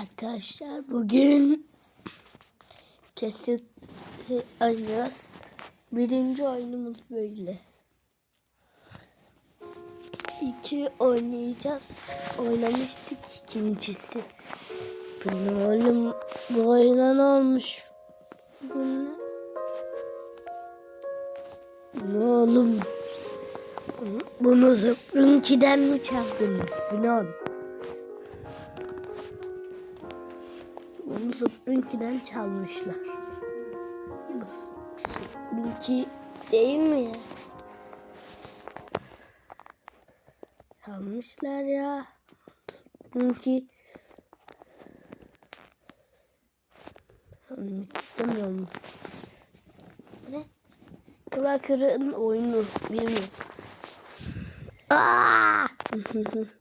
Arkadaşlar bugün kesit oynuyoruz. Birinci oyunumuz böyle. İki oynayacağız. Oynamıştık ikincisi. Benim oğlum bu oyuna ne olmuş? Bu ne? Oğlum? Bunu Zıprınki'den mi çaldınız? Bu oğlum? Bunu Zıprınki'den çalmışlar. Zıprınki değil mi ya? Çalmışlar ya. Zıprınki Hmm, istemiyorum. Ne? Clacker'ın oyunu bilmiyorum. Aa!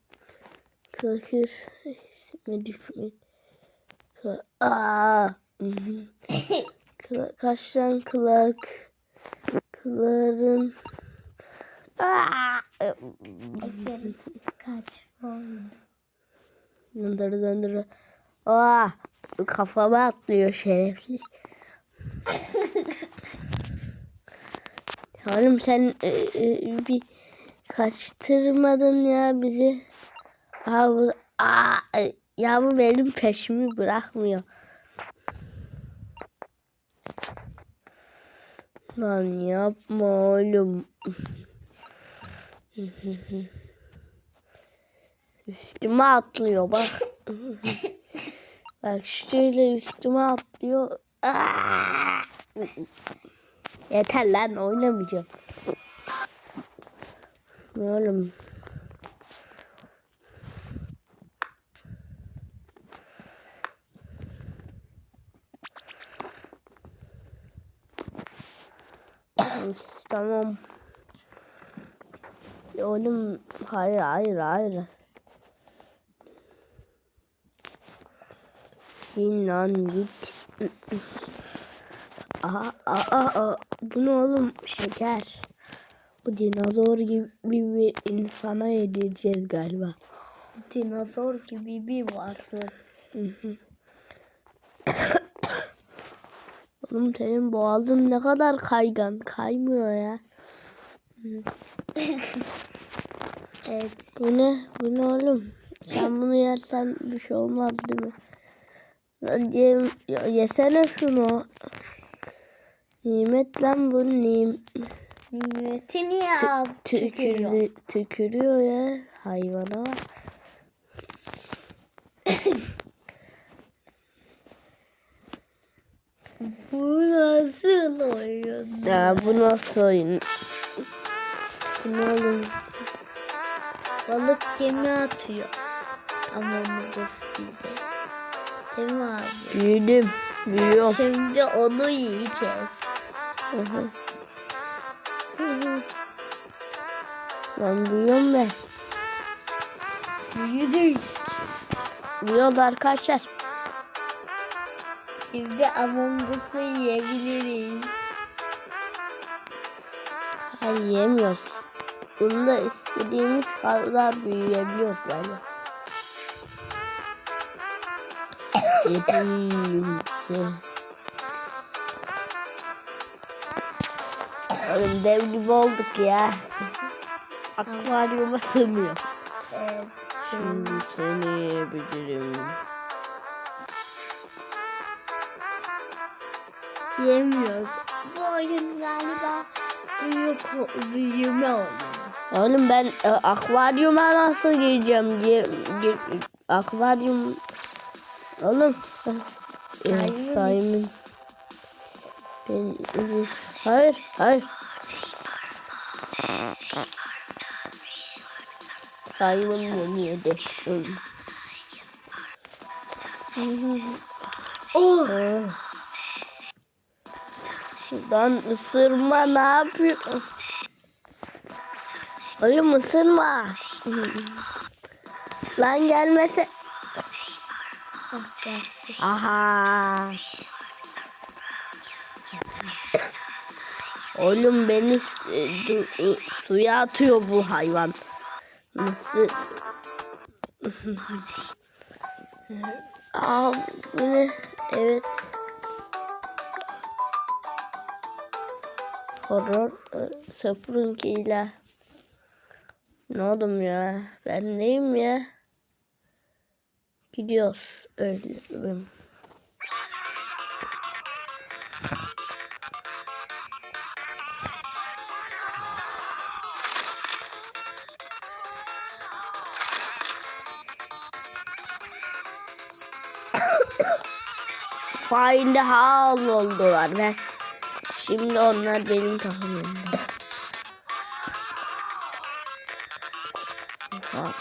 Clacker ismi Ka Aa! Kla Kaşran Klak Klar'ın Aa! Kaç? Döndür döndür. Aa! Kafama atlıyor şerefsiz. Oğlum sen e, e, bir kaçtırmadın ya bizi. Aa, bu, aa, e, ya bu benim peşimi bırakmıyor. Lan yapma oğlum. Üstüme atlıyor bak. bak şöyle üstüme atlıyor. Aa! Yeter lan oynamayacağım. Oğlum. Tamam. Oğlum hayır hayır hayır. İn lan git. Aha, aha, aha. Bu ne oğlum? Şeker. Bu dinozor gibi bir insana yedireceğiz galiba. Dinozor gibi bir varlık. Oğlum senin boğazın ne kadar kaygan. Kaymıyor ya. Evet. Bu ne? Bu ne oğlum? Sen bunu yersen bir şey olmaz değil mi? Ye, yesene şunu. Nimet lan bu nim. Nimetini ya tükürüyor. Tükürü, tükürüyor ya hayvana bak. Bu nasıl oyun? Ya bu nasıl oyun? Bu ne oğlum? Balık gemi atıyor. Ama bu bize. Değil mi abi? Büyüdüm. Büyüyorum. Şimdi onu yiyeceğiz. Hı hı. Hı hı. Ben büyüyorum ben. Büyüdük. Büyüyoruz arkadaşlar. Şimdi Among Us'u yiyebiliriz. Hayır yemiyoruz. Bunda istediğimiz kadar büyüyebiliyoruz galiba. Yedim. Oğlum dev gibi olduk ya. Akvaryuma sığmıyor. Evet. Şimdi seni yiyebilirim. Yemiyoruz. Bu oyun galiba büyük büyüme oyunu. Oğlum ben e, akvaryuma nasıl gireceğim? Gir, gir, akvaryum... Oğlum. E. Simon. Ben, hayır, hayır. Simon beni yedi. Oh! Lan ısırma ne yapıyorsun? Oğlum ısırma. Lan gelmese. Ah. Aha. Oğlum beni suya atıyor bu hayvan. Nasıl? Aa bu? Evet. Horror e, Spelunky ile. Ne oldum ya? Ben neyim ya? Gidiyoruz. Öldüm. Find the hole oldular ve şimdi onlar benim takımımda. Oha.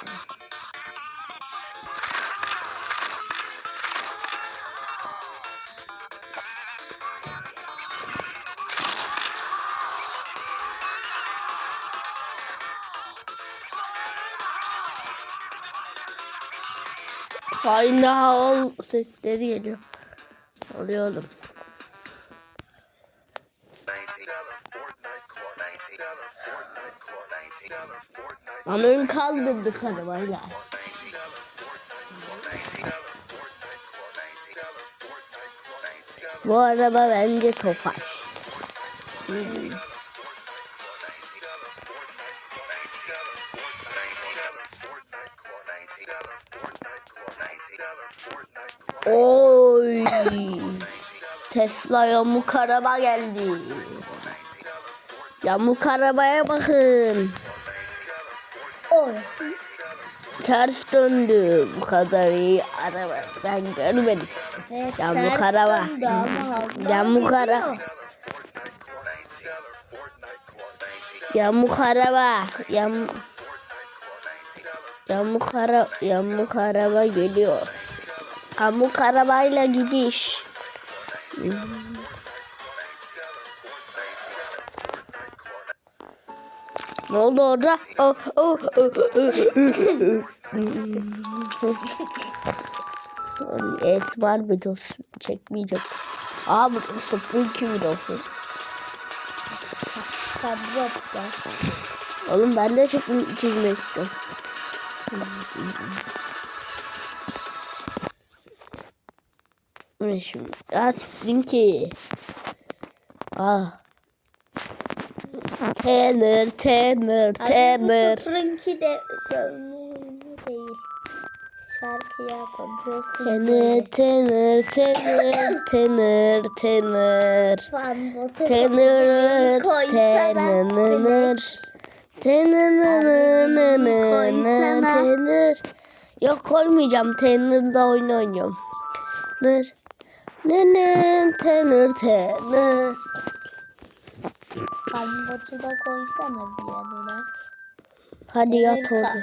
Find the hole sesleri geliyor. Oluyor oğlum. Ön kaldırdık arabayla. Bu araba bence tofaş. Hmm. Oy. Tesla yamuk araba geldi. Yamuk arabaya bakın. Ters döndü. Bu kadar iyi araba ben görmedim. Evet, araba. döndü ama hala Yamuk araba. gidiyor. Yamuk ara yamuk araba geliyor. Yamuk arabayla gidiş. Ne oldu orada? Oh, oh, oh, oh. Esmer videosu çekmeyecek. Aa bu Spooky videosu. Sabret ya. Oğlum ben de çok çizmek istiyorum. Bu ne şimdi? Aa Spooky. Aa. Tenor, tenor, tenor. Sıfırınki de dövme. Şarkı tenor. Fan botu Tenor, koysana. tenor, tenor, koysana. tenor. Yok koymayacağım. Tenor'da oyun oynuyorum. Tenor, tenor, tenor. Fan botu da koysana bir yanına. Hadi yat orada.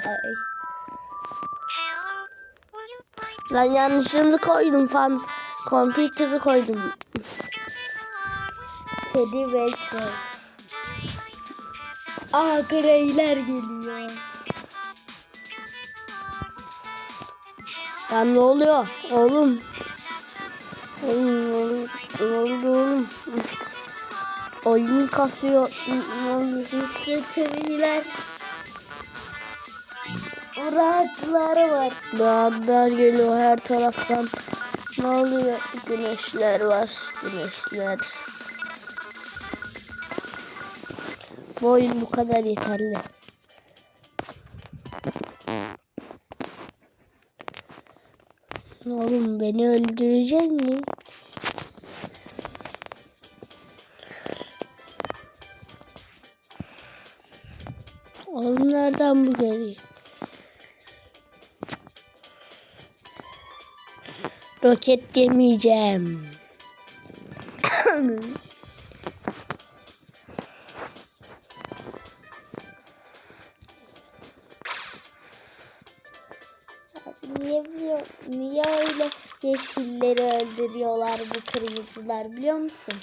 Lan yanlışını koydum fan. Computer'ı koydum. Teddy Bear. Aa greyler geliyor. Lan ne oluyor? Oğlum. Oğlum ne oldu oğlum? Oyun kasıyor. Ne oluyor? Mr. Muratlar var. Dağlar geliyor her taraftan. Ne oluyor? Güneşler var. Güneşler. Bu oyun bu kadar yeterli. Oğlum beni öldürecek mi? Oğlum nereden bu geliyor? Roket yemeyeceğim. Niye biliyor, niye öyle yeşilleri öldürüyorlar bu kırmızılar biliyor musun?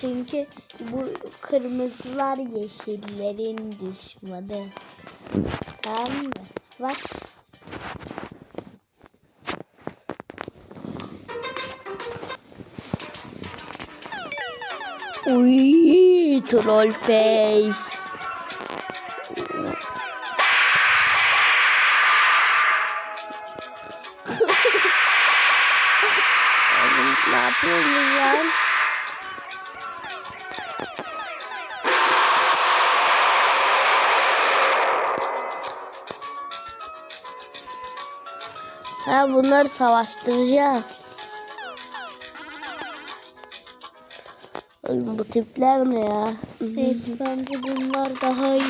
Çünkü bu kırmızılar yeşillerin düşmanı. Tamam mı? Bak. Uy, troll? Ha bunları savaştıracağız. Bu tipler ne ya? Evet bence bunlar daha iyi.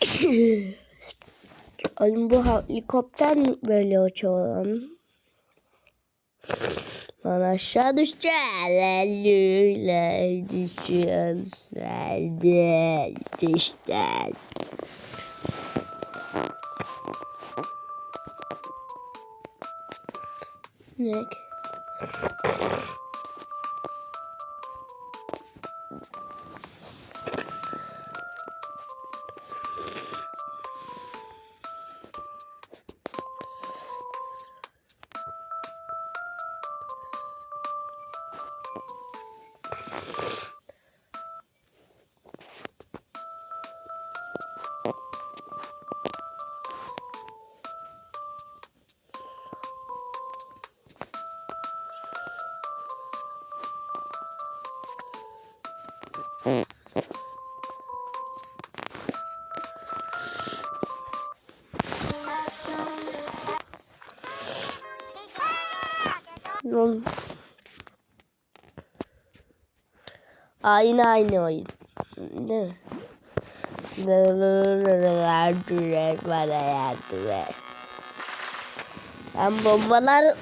İçin. Oğlum bu helikopter böyle uçuyor lan? Lan aşağı düşeceğiz. Düşeceğiz. Düşeceğiz. Ne? Oğlum. Aynı aynı oyun. Değil mi? Ben bombalar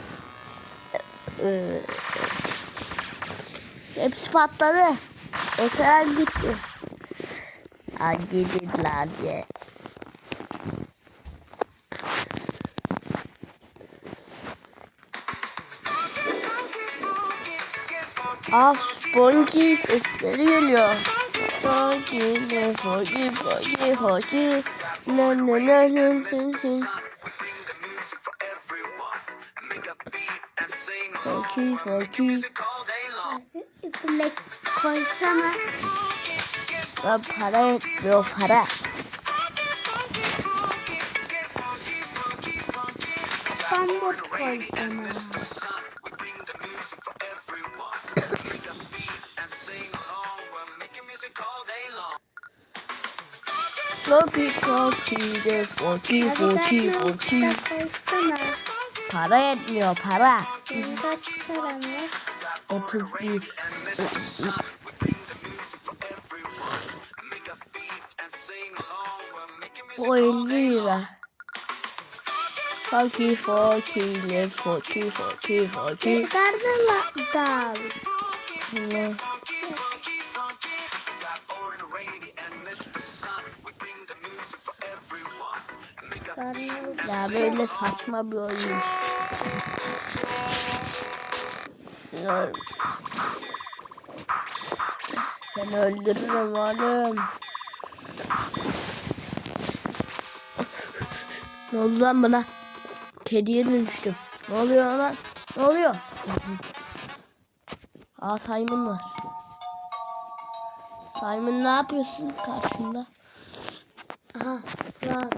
hepsi patladı. Ekran gitti. Ha gidin lan diye. Ah Sponky sesleri geliyor. Sponky ne Sponky Sponky Sponky ne ne ne ne ne Sponky Sponky Black koysana. Ben para etmiyor para. Bambot koysana. Floki, Floki de Floki, Floki, Floki. Para etmiyor para. Otuz bir. O 50 lira. Floki, Floki de Floki, Floki, Floki. Çıkardın mı dal? Ya böyle saçma bir oyun. Seni öldürürüm oğlum. Ne oldu lan bana? Kediye dönüştüm. Ne oluyor lan? Ne oluyor? Aa Simon var. Simon ne yapıyorsun karşında? Aha rahat.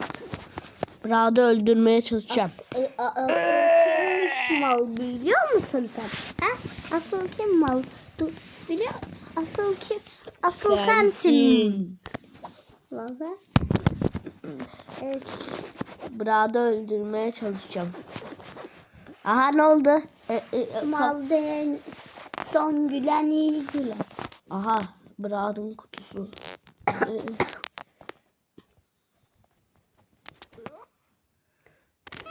Brad'ı öldürmeye çalışacağım. E, kimmiş mal biliyor musun sen? Ha? Asıl kim mal? Dur, biliyor Asıl kim? Asıl sensin. Valla. Evet. Brad'ı öldürmeye çalışacağım. Aha ne oldu? E, e, e, Mal den son gülen iyi güler. Aha Brad'ın kutusu.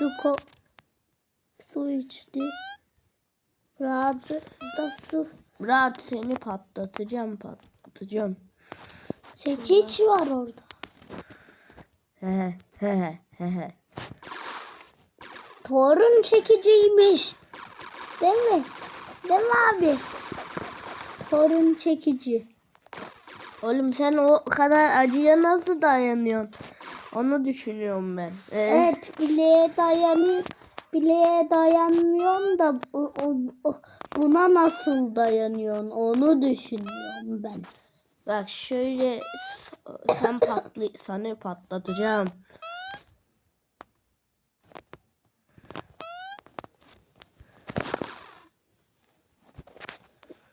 E, Su içti. Rahat da su. Brad seni patlatacağım patlatacağım. Çekiç var orada. Hehe hehe hehe. Torun çekiciymiş. Değil mi? Değil mi abi? Torun çekici. Oğlum sen o kadar acıya nasıl dayanıyorsun? Onu düşünüyorum ben. Ee, Evet bileğe dayanıyor. bileğe dayanmıyorsun da o, o, o- buna nasıl dayanıyorsun onu düşünüyorum ben. Bak şöyle sen patlı sana patlatacağım.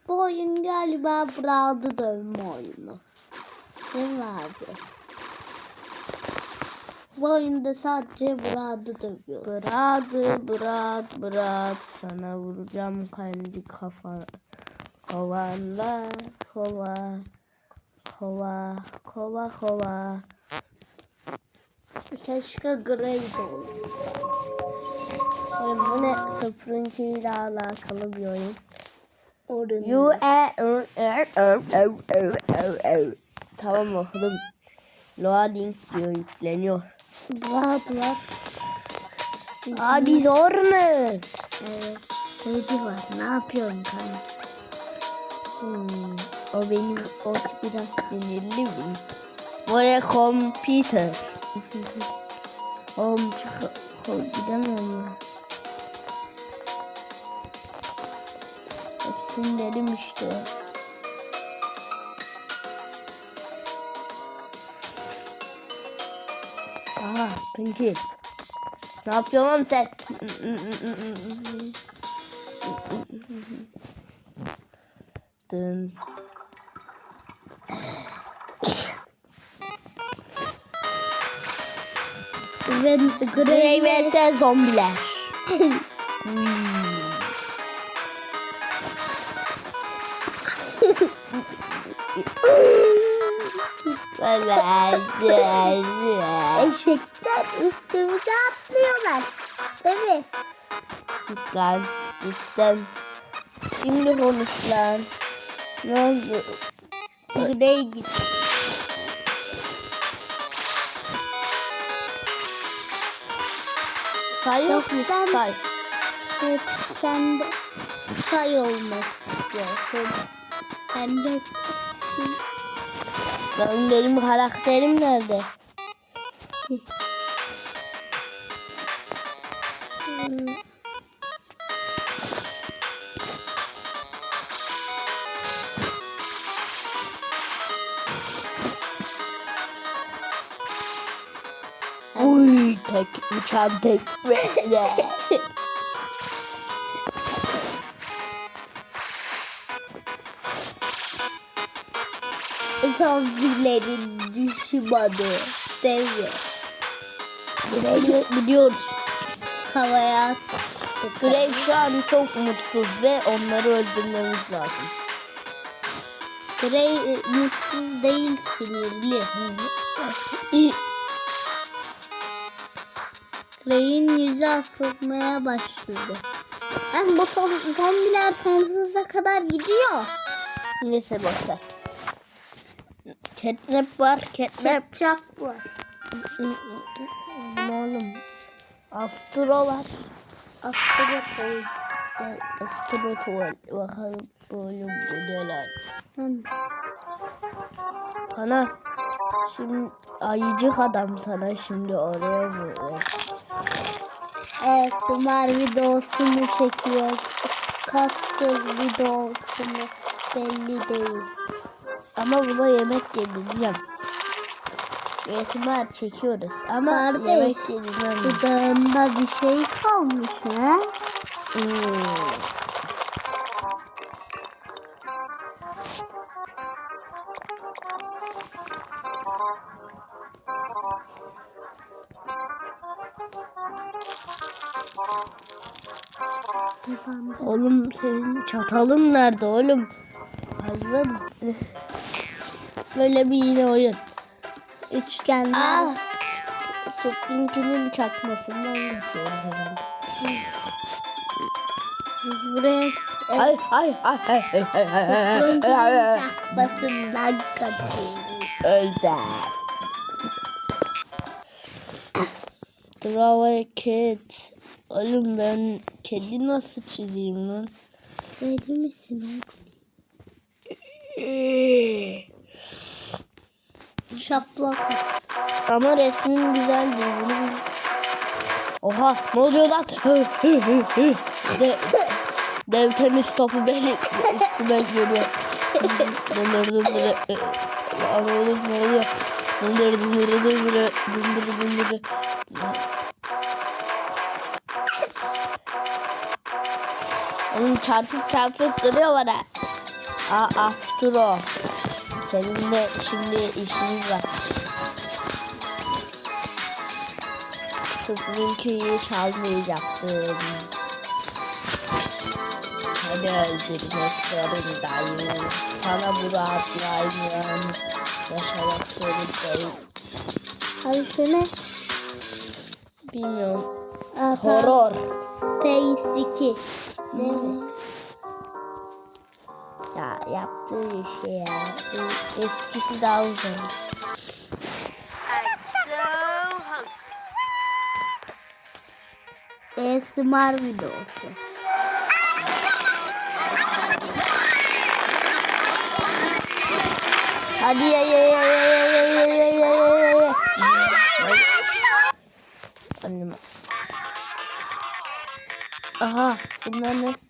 Bu oyun galiba Brad'ı dövme oyunu. Değil mi abi? Bu oyunda sadece Brad'ı dövüyor. Brad, Brad, Brad sana vuracağım kendi kafana. Kovanla, kova, kova, kova, kova. Keşke de olur. Oğlum bu ne? Sıfırıncı ile alakalı bir oyun. Orun. You. Tamam oğlum. Loading diyor yükleniyor. Brad var. Abi zorunuz. Evet. Baby var. Ne yapıyorsun kanka? Hmm, o benim o biraz sinirli mi? Buraya computer. Oğlum çık gidemiyorum ya. Hepsini dedim işte. Aha Pinky. Ne yapıyorsun oğlum sen? Dın. Ve Grey vs zombiler. eşekler üstümüze atlıyorlar. Değil mi? Git lan. Git lan. Şimdi konuş lan. Ne oldu? Grey git. Say yok mu? Say. Evet, sen de say olmak istiyorsun. Sen de Ben benim karakterim nerede? Uy tek uçan tek zombilerin düşmanı. Mi? Grey biliyoruz. Havaya attık. Grey şu an çok mutsuz ve onları öldürmemiz lazım. Grey e, mutsuz değil sinirli. Grey'in yüzü asılmaya başladı. Ben bu son, zombiler sonsuza kadar gidiyor. Neyse boşver. Catnap var, catnap. Ketçap var. Oğlum? Astro var. Koy. Sen Astro tuval. Bakalım bu neler. Ben Ana. Şimdi ayıcık adam sana şimdi oraya vuruyor. Evet, Smar videosunu çekiyor. Kastır videosunu belli değil. Ama buna yemek yedireceğim. ASMR çekiyoruz ama Kardeş, yemek yedirmem. Dudağında bir şey kalmış ha? Hmm. Oğlum senin çatalın nerede oğlum? Hazır. Böyle bir yine oyun. Üçgenler. Aa! Suplinkinin çakmasından yapıyorum herhalde. Biz buraya Ay ay ay ay ay ay ay ay ay çakmasından kaçıyoruz. Özel. Bravo kid. Oğlum ben kedi nasıl çizeyim lan? Deli misin Şaplak. Ama resmin güzel değil. Bunu bil- Oha ne oluyor lan? De, dev tenis topu beni üstüme geliyor. Dındır dındır. Lan oğlum ne oluyor? Dındır dındır dındır. Dındır dındır. Oğlum çarpıp çarpıp duruyor bana. Aa Astro. Seninle şimdi işimiz var. Sıfırınkıyı çalmayacaktım. Hadi öldürmek zorundayım. Sana bu rahatlayın. Yaşamak zorundayım. Abi şu ne? Bilmiyorum. Aa, Horror. Face 2. Ne mi? Ya yaptığı şey ya. Eskisi daha uzun. ASMR videosu. Hadi ye ye ye ye ye ye ye ye ye ye ye. Annem. Aha bunlar ne?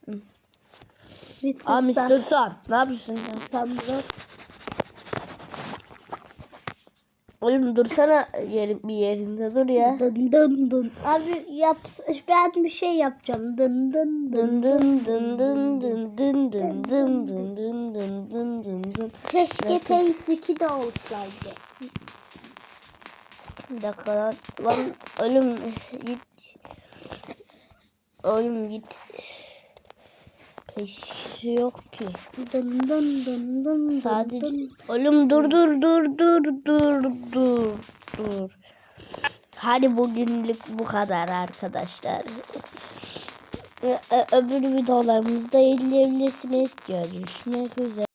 Hı. Aa Mr. Sun. Ne yapıyorsun sen? Sandra. Oğlum dursana yerin, bir yerinde dur ya. Dın dın dın. Abi yap, ben bir şey yapacağım. Dın dın dın. Dın dın dın dın dın dın dın dın dın dın dın dın dın. Keşke Face 2 de olsaydı. Bir dakika lan. Lan oğlum git. Oğlum git. Peşi yok ki. Dın dın dın dın Sadece dın. oğlum dur dur dur dur dur dur dur. Hadi bugünlük bu kadar arkadaşlar. Öbür videolarımızda izleyebilirsiniz. Görüşmek üzere.